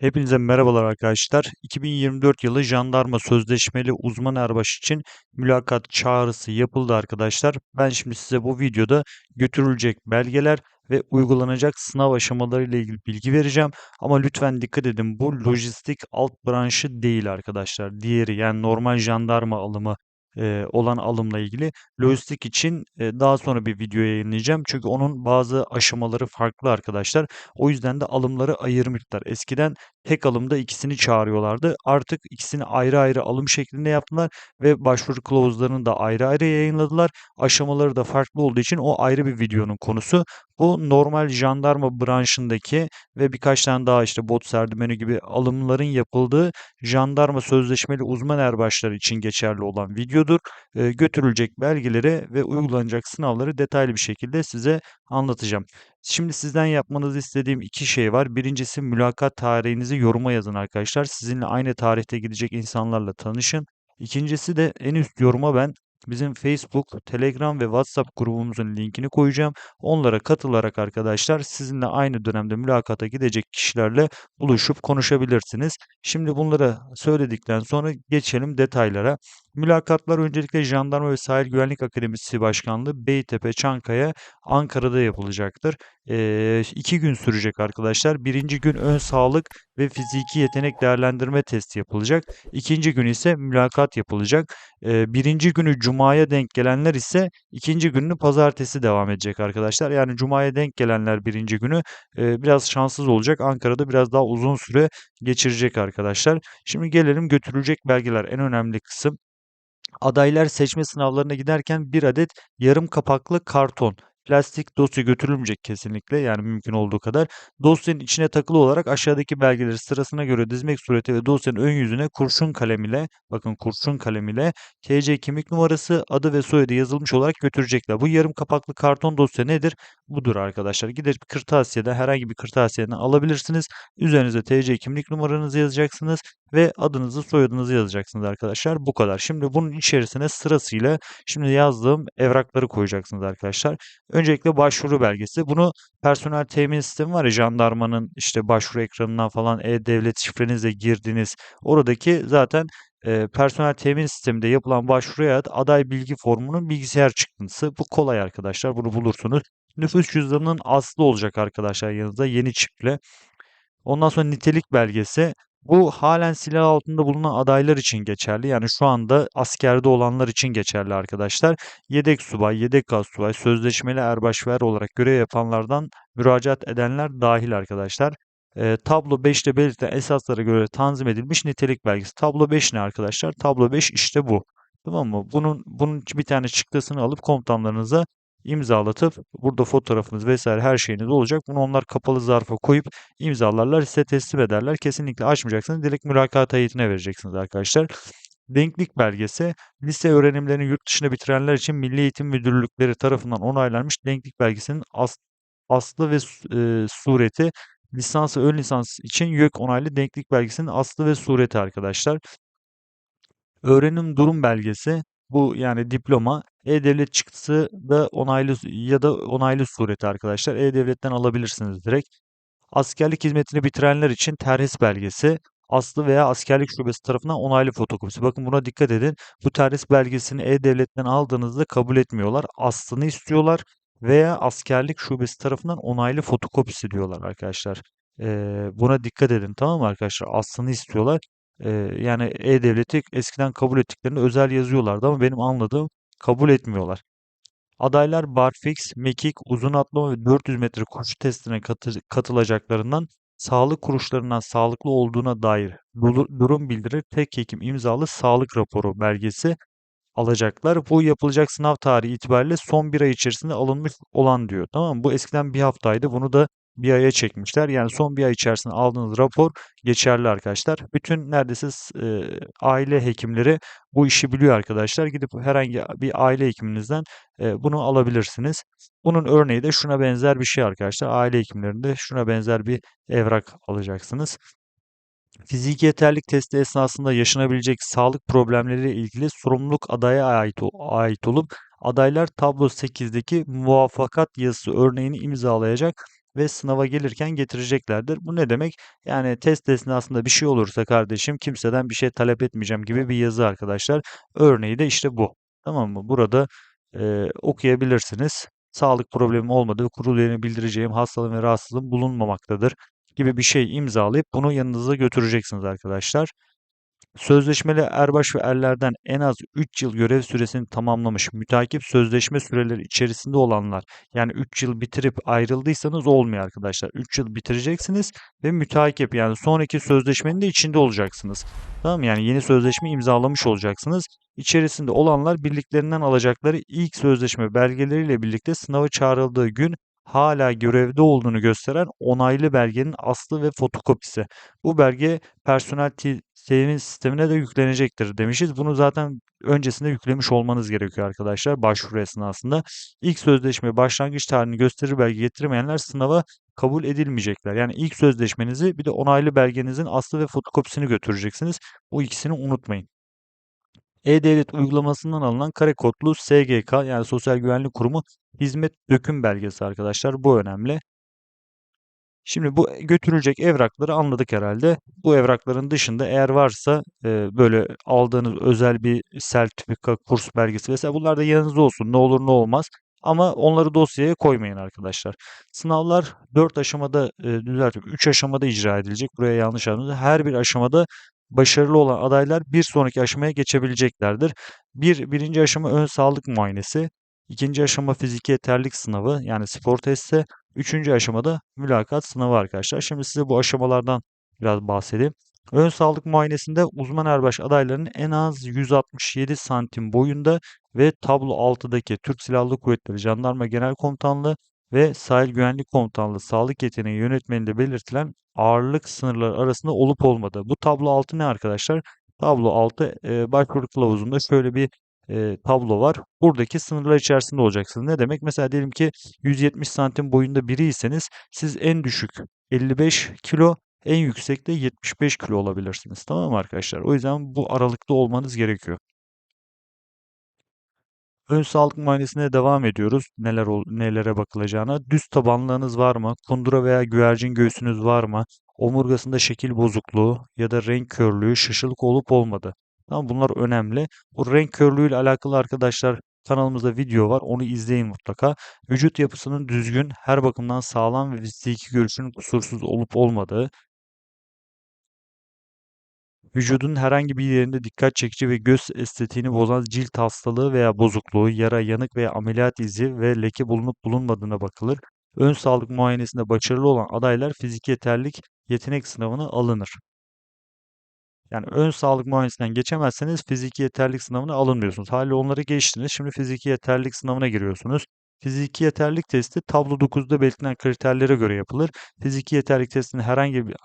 Hepinize merhabalar arkadaşlar. 2024 yılı jandarma sözleşmeli uzman erbaş için mülakat çağrısı yapıldı arkadaşlar. Ben şimdi size bu videoda götürülecek belgeler ve uygulanacak sınav aşamaları ile ilgili bilgi vereceğim. Ama lütfen dikkat edin bu lojistik alt branşı değil arkadaşlar. Diğeri yani normal jandarma alımı e, olan alımla ilgili lojistik için e, daha sonra bir video yayınlayacağım. Çünkü onun bazı aşamaları farklı arkadaşlar. O yüzden de alımları ayırmışlar. Eskiden tek alımda ikisini çağırıyorlardı. Artık ikisini ayrı ayrı alım şeklinde yaptılar ve başvuru kılavuzlarını da ayrı ayrı yayınladılar. Aşamaları da farklı olduğu için o ayrı bir videonun konusu. Bu normal jandarma branşındaki ve birkaç tane daha işte bot serdümeni gibi alımların yapıldığı jandarma sözleşmeli uzman erbaşları için geçerli olan videodur. E, götürülecek belgeleri ve uygulanacak sınavları detaylı bir şekilde size anlatacağım. Şimdi sizden yapmanızı istediğim iki şey var. Birincisi mülakat tarihinizi yoruma yazın arkadaşlar. Sizinle aynı tarihte gidecek insanlarla tanışın. İkincisi de en üst yoruma ben bizim Facebook, Telegram ve WhatsApp grubumuzun linkini koyacağım. Onlara katılarak arkadaşlar sizinle aynı dönemde mülakata gidecek kişilerle buluşup konuşabilirsiniz. Şimdi bunları söyledikten sonra geçelim detaylara. Mülakatlar öncelikle Jandarma ve Sahil Güvenlik Akademisi Başkanlığı Beytepe, Çankaya, Ankara'da yapılacaktır. Ee, iki gün sürecek arkadaşlar. Birinci gün ön sağlık ve fiziki yetenek değerlendirme testi yapılacak. İkinci gün ise mülakat yapılacak. Ee, birinci günü Cuma'ya denk gelenler ise ikinci gününü Pazartesi devam edecek arkadaşlar. Yani Cuma'ya denk gelenler birinci günü e, biraz şanssız olacak. Ankara'da biraz daha uzun süre geçirecek arkadaşlar. Şimdi gelelim götürülecek belgeler en önemli kısım. Adaylar seçme sınavlarına giderken bir adet yarım kapaklı karton plastik dosya götürülmeyecek kesinlikle yani mümkün olduğu kadar. Dosyanın içine takılı olarak aşağıdaki belgeleri sırasına göre dizmek suretiyle dosyanın ön yüzüne kurşun kalem ile bakın kurşun kalem ile TC kimlik numarası, adı ve soyadı yazılmış olarak götürecekler. Bu yarım kapaklı karton dosya nedir? Budur arkadaşlar. Gidip kırtasiyede herhangi bir kırtasiyeden alabilirsiniz. Üzerinize TC kimlik numaranızı yazacaksınız ve adınızı soyadınızı yazacaksınız arkadaşlar. Bu kadar. Şimdi bunun içerisine sırasıyla şimdi yazdığım evrakları koyacaksınız arkadaşlar. Öncelikle başvuru belgesi. Bunu personel temin sistemi var ya jandarmanın işte başvuru ekranından falan e-devlet şifrenizle girdiğiniz oradaki zaten e, personel temin sisteminde yapılan başvuruya aday bilgi formunun bilgisayar çıktısı. Bu kolay arkadaşlar. Bunu bulursunuz. Nüfus cüzdanının aslı olacak arkadaşlar yanınızda yeni çiple. Ondan sonra nitelik belgesi. Bu halen silah altında bulunan adaylar için geçerli. Yani şu anda askerde olanlar için geçerli arkadaşlar. Yedek subay, yedek asubay, sözleşmeli erbaş ve er olarak görev yapanlardan müracaat edenler dahil arkadaşlar. E, tablo 5'te belirtilen esaslara göre tanzim edilmiş nitelik belgesi. Tablo 5 ne arkadaşlar? Tablo 5 işte bu. Tamam mı? Bunun bunun bir tane çıktısını alıp komutanlarınıza imzalatıp burada fotoğrafınız vesaire her şeyiniz olacak. Bunu onlar kapalı zarfa koyup imzalarlar size teslim ederler. Kesinlikle açmayacaksınız. Direkt mülakat heyetine vereceksiniz arkadaşlar. Denklik belgesi lise öğrenimlerini yurt dışında bitirenler için Milli Eğitim Müdürlükleri tarafından onaylanmış denklik belgesinin as, aslı ve e, sureti lisans ve ön lisans için YÖK onaylı denklik belgesinin aslı ve sureti arkadaşlar. Öğrenim durum belgesi bu yani diploma e-devlet çıktısı da onaylı ya da onaylı sureti arkadaşlar. E-devletten alabilirsiniz direkt. Askerlik hizmetini bitirenler için terhis belgesi aslı veya askerlik şubesi tarafından onaylı fotokopisi. Bakın buna dikkat edin. Bu terhis belgesini e-devletten aldığınızda kabul etmiyorlar. Aslını istiyorlar veya askerlik şubesi tarafından onaylı fotokopisi diyorlar arkadaşlar. Ee, buna dikkat edin tamam mı arkadaşlar? Aslını istiyorlar. Yani e-devleti eskiden kabul ettiklerini özel yazıyorlardı ama benim anladığım kabul etmiyorlar. Adaylar barfix, mekik, uzun atlama ve 400 metre koşu testine katı- katılacaklarından sağlık kuruluşlarından sağlıklı olduğuna dair durum bildirir tek hekim imzalı sağlık raporu belgesi alacaklar. Bu yapılacak sınav tarihi itibariyle son bir ay içerisinde alınmış olan diyor. Tamam mı? Bu eskiden bir haftaydı. Bunu da bir aya çekmişler. Yani son bir ay içerisinde aldığınız rapor geçerli arkadaşlar. Bütün neredeyse e, aile hekimleri bu işi biliyor arkadaşlar. Gidip herhangi bir aile hekiminizden e, bunu alabilirsiniz. Bunun örneği de şuna benzer bir şey arkadaşlar. Aile hekimlerinde şuna benzer bir evrak alacaksınız. Fiziki yeterlik testi esnasında yaşanabilecek sağlık problemleriyle ilgili sorumluluk adaya ait, ait olup adaylar tablo 8'deki muvaffakat yazısı örneğini imzalayacak ve sınava gelirken getireceklerdir. Bu ne demek? Yani test esnasında bir şey olursa kardeşim kimseden bir şey talep etmeyeceğim gibi bir yazı arkadaşlar. Örneği de işte bu. Tamam mı? Burada e, okuyabilirsiniz. Sağlık problemi olmadığı kurul üyelerine bildireceğim hastalığım ve rahatsızlığım bulunmamaktadır gibi bir şey imzalayıp bunu yanınıza götüreceksiniz arkadaşlar. Sözleşmeli erbaş ve erlerden en az 3 yıl görev süresini tamamlamış mütakip sözleşme süreleri içerisinde olanlar yani 3 yıl bitirip ayrıldıysanız olmuyor arkadaşlar. 3 yıl bitireceksiniz ve mütakip yani sonraki sözleşmenin de içinde olacaksınız. Tamam? Yani yeni sözleşme imzalamış olacaksınız. İçerisinde olanlar birliklerinden alacakları ilk sözleşme belgeleriyle birlikte sınava çağrıldığı gün hala görevde olduğunu gösteren onaylı belgenin aslı ve fotokopisi. Bu belge personel temin sistemine de yüklenecektir demişiz. Bunu zaten öncesinde yüklemiş olmanız gerekiyor arkadaşlar başvuru esnasında. İlk sözleşme başlangıç tarihini gösterir belge getirmeyenler sınava kabul edilmeyecekler. Yani ilk sözleşmenizi bir de onaylı belgenizin aslı ve fotokopisini götüreceksiniz. Bu ikisini unutmayın. E-Devlet uygulamasından alınan kare kodlu SGK yani Sosyal Güvenlik Kurumu hizmet döküm belgesi arkadaşlar. Bu önemli. Şimdi bu götürülecek evrakları anladık herhalde. Bu evrakların dışında eğer varsa e, böyle aldığınız özel bir sertifika, kurs belgesi vesaire bunlar da yanınızda olsun. Ne olur ne olmaz. Ama onları dosyaya koymayın arkadaşlar. Sınavlar 4 aşamada e, düzeltiyorum. 3 aşamada icra edilecek. Buraya yanlış anladınız. Her bir aşamada başarılı olan adaylar bir sonraki aşamaya geçebileceklerdir. Bir, birinci aşama ön sağlık muayenesi. ikinci aşama fiziki yeterlik sınavı yani spor testi. Üçüncü aşamada mülakat sınavı arkadaşlar. Şimdi size bu aşamalardan biraz bahsedeyim. Ön sağlık muayenesinde uzman erbaş adaylarının en az 167 santim boyunda ve tablo 6'daki Türk Silahlı Kuvvetleri Jandarma Genel Komutanlığı ve Sahil Güvenlik Komutanlığı sağlık yeteneği yönetmeninde belirtilen ağırlık sınırları arasında olup olmadığı. Bu tablo 6 ne arkadaşlar? Tablo 6 e, başvuru kılavuzunda şöyle bir e, tablo var. Buradaki sınırlar içerisinde olacaksınız. Ne demek? Mesela diyelim ki 170 santim boyunda biriyseniz siz en düşük 55 kilo en yüksek de 75 kilo olabilirsiniz. Tamam mı arkadaşlar? O yüzden bu aralıkta olmanız gerekiyor. Ön sağlık muayenesine devam ediyoruz. Neler nelere bakılacağına. Düz tabanlığınız var mı? Kundura veya güvercin göğsünüz var mı? Omurgasında şekil bozukluğu ya da renk körlüğü, şaşılık olup olmadı. Tamam bunlar önemli. Bu renk körlüğüyle alakalı arkadaşlar kanalımızda video var. Onu izleyin mutlaka. Vücut yapısının düzgün, her bakımdan sağlam ve fiziki görüşünün kusursuz olup olmadığı, Vücudun herhangi bir yerinde dikkat çekici ve göz estetiğini bozan cilt hastalığı veya bozukluğu, yara, yanık veya ameliyat izi ve leke bulunup bulunmadığına bakılır. Ön sağlık muayenesinde başarılı olan adaylar fiziki yeterlilik yetenek sınavına alınır. Yani ön sağlık muayenesinden geçemezseniz fiziki yeterlilik sınavına alınmıyorsunuz. Hali onları geçtiniz. Şimdi fiziki yeterlilik sınavına giriyorsunuz. Fiziki yeterlilik testi tablo 9'da belirtilen kriterlere göre yapılır. Fiziki yeterlilik testinin herhangi bir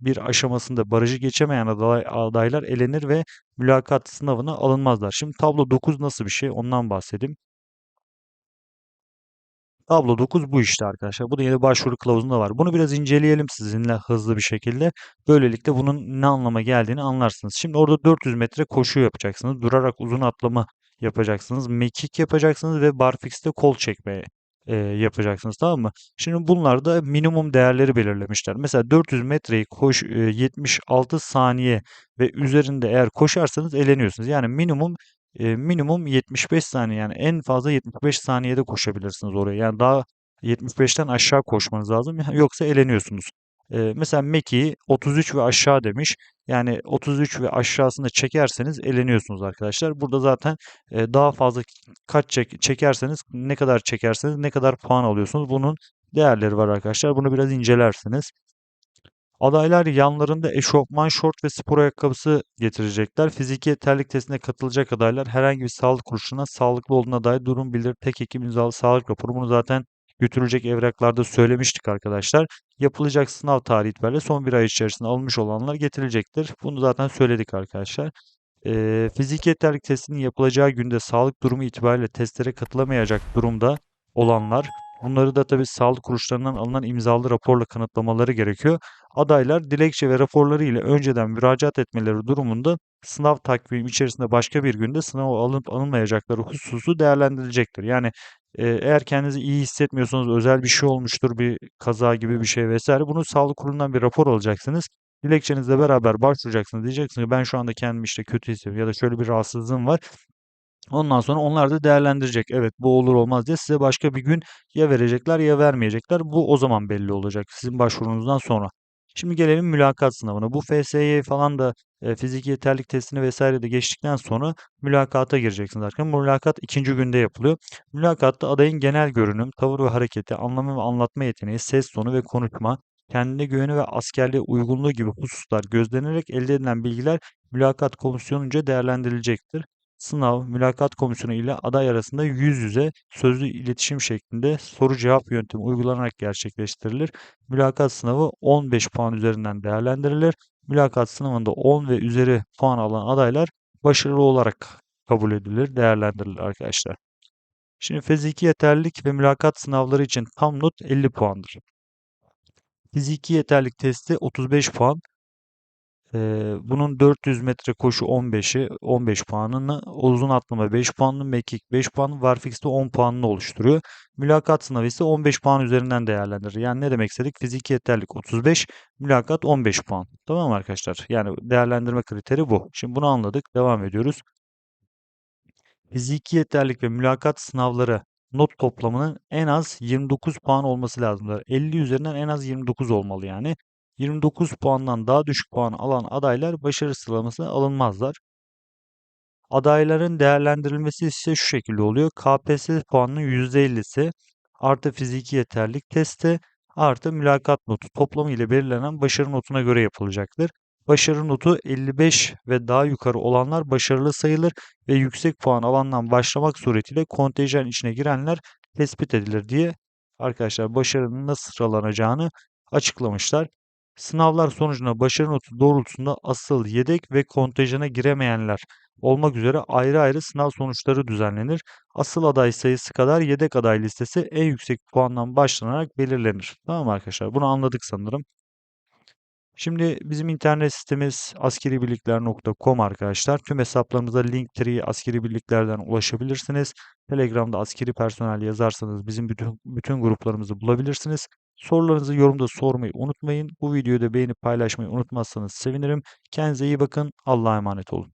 bir aşamasında barajı geçemeyen aday, adaylar elenir ve mülakat sınavına alınmazlar. Şimdi tablo 9 nasıl bir şey ondan bahsedeyim. Tablo 9 bu işte arkadaşlar. Bu da yeni başvuru kılavuzunda var. Bunu biraz inceleyelim sizinle hızlı bir şekilde. Böylelikle bunun ne anlama geldiğini anlarsınız. Şimdi orada 400 metre koşu yapacaksınız. Durarak uzun atlama yapacaksınız. Mekik yapacaksınız ve barfix'te kol çekme e, yapacaksınız tamam mı? Şimdi bunlar da minimum değerleri belirlemişler. Mesela 400 metreyi koş e, 76 saniye ve üzerinde eğer koşarsanız eleniyorsunuz. Yani minimum e, minimum 75 saniye yani en fazla 75 saniyede koşabilirsiniz oraya. Yani daha 75'ten aşağı koşmanız lazım yoksa eleniyorsunuz. E, mesela Meki'yi 33 ve aşağı demiş. Yani 33 ve aşağısında çekerseniz eleniyorsunuz arkadaşlar. Burada zaten e, daha fazla kaç çek çekerseniz ne kadar çekerseniz ne kadar puan alıyorsunuz. Bunun değerleri var arkadaşlar. Bunu biraz incelersiniz. Adaylar yanlarında eşofman, şort ve spor ayakkabısı getirecekler. Fiziki yeterlilik testine katılacak adaylar herhangi bir sağlık kuruluşuna sağlıklı olduğuna dair durum bildirir. Tek hekim imzalı sağlık raporu. Bunu zaten götürülecek evraklarda söylemiştik arkadaşlar. Yapılacak sınav tarihi itibariyle son bir ay içerisinde alınmış olanlar getirilecektir. Bunu zaten söyledik arkadaşlar. Ee, fiziki yeterlilik testinin yapılacağı günde sağlık durumu itibariyle testlere katılamayacak durumda olanlar Bunları da tabii sağlık kuruluşlarından alınan imzalı raporla kanıtlamaları gerekiyor. Adaylar dilekçe ve raporları ile önceden müracaat etmeleri durumunda sınav takvimi içerisinde başka bir günde sınava alınıp alınmayacakları hususu değerlendirilecektir. Yani e, eğer kendinizi iyi hissetmiyorsanız özel bir şey olmuştur, bir kaza gibi bir şey vesaire. Bunu sağlık kurulundan bir rapor alacaksınız. Dilekçenizle beraber başvuracaksınız. Diyeceksiniz ki ben şu anda kendimi işte kötü hissediyorum ya da şöyle bir rahatsızlığım var. Ondan sonra onlar da değerlendirecek. Evet bu olur olmaz diye size başka bir gün ya verecekler ya vermeyecekler. Bu o zaman belli olacak sizin başvurunuzdan sonra. Şimdi gelelim mülakat sınavına. Bu FSY falan da e, fiziki yeterlik testini vesaire de geçtikten sonra mülakata gireceksiniz arkadaşlar. Mülakat ikinci günde yapılıyor. Mülakatta adayın genel görünüm, tavır ve hareketi, anlama ve anlatma yeteneği, ses tonu ve konuşma, kendine güveni ve askerliğe uygunluğu gibi hususlar gözlenerek elde edilen bilgiler mülakat komisyonunca değerlendirilecektir. Sınav, mülakat komisyonu ile aday arasında yüz yüze sözlü iletişim şeklinde soru cevap yöntemi uygulanarak gerçekleştirilir. Mülakat sınavı 15 puan üzerinden değerlendirilir. Mülakat sınavında 10 ve üzeri puan alan adaylar başarılı olarak kabul edilir, değerlendirilir arkadaşlar. Şimdi fiziki yeterlilik ve mülakat sınavları için tam not 50 puandır. Fiziki yeterlilik testi 35 puan, bunun 400 metre koşu 15'i 15 puanını, uzun atlama 5 puanlı, mekik 5 puan, varfix de 10 puanını oluşturuyor. Mülakat sınavı ise 15 puan üzerinden değerlendirir. Yani ne demek istedik? Fiziki yeterlik 35, mülakat 15 puan. Tamam mı arkadaşlar? Yani değerlendirme kriteri bu. Şimdi bunu anladık. Devam ediyoruz. Fiziki yeterlik ve mülakat sınavları not toplamının en az 29 puan olması lazımdır. 50 üzerinden en az 29 olmalı yani. 29 puandan daha düşük puan alan adaylar başarı sıralamasına alınmazlar. Adayların değerlendirilmesi ise şu şekilde oluyor. KPSS puanının %50'si artı fiziki yeterlik testi artı mülakat notu toplamı ile belirlenen başarı notuna göre yapılacaktır. Başarı notu 55 ve daha yukarı olanlar başarılı sayılır ve yüksek puan alandan başlamak suretiyle kontenjan içine girenler tespit edilir diye arkadaşlar başarının nasıl sıralanacağını açıklamışlar. Sınavlar sonucunda başarı notu doğrultusunda asıl, yedek ve kontenjana giremeyenler olmak üzere ayrı ayrı sınav sonuçları düzenlenir. Asıl aday sayısı kadar yedek aday listesi en yüksek puandan başlanarak belirlenir. Tamam arkadaşlar? Bunu anladık sanırım. Şimdi bizim internet sitemiz askeribirlikler.com arkadaşlar. Tüm hesaplarımıza Linktree askeri birliklerden ulaşabilirsiniz. Telegram'da askeri personel yazarsanız bizim bütün, bütün gruplarımızı bulabilirsiniz. Sorularınızı yorumda sormayı unutmayın. Bu videoyu da beğenip paylaşmayı unutmazsanız sevinirim. Kendinize iyi bakın. Allah'a emanet olun.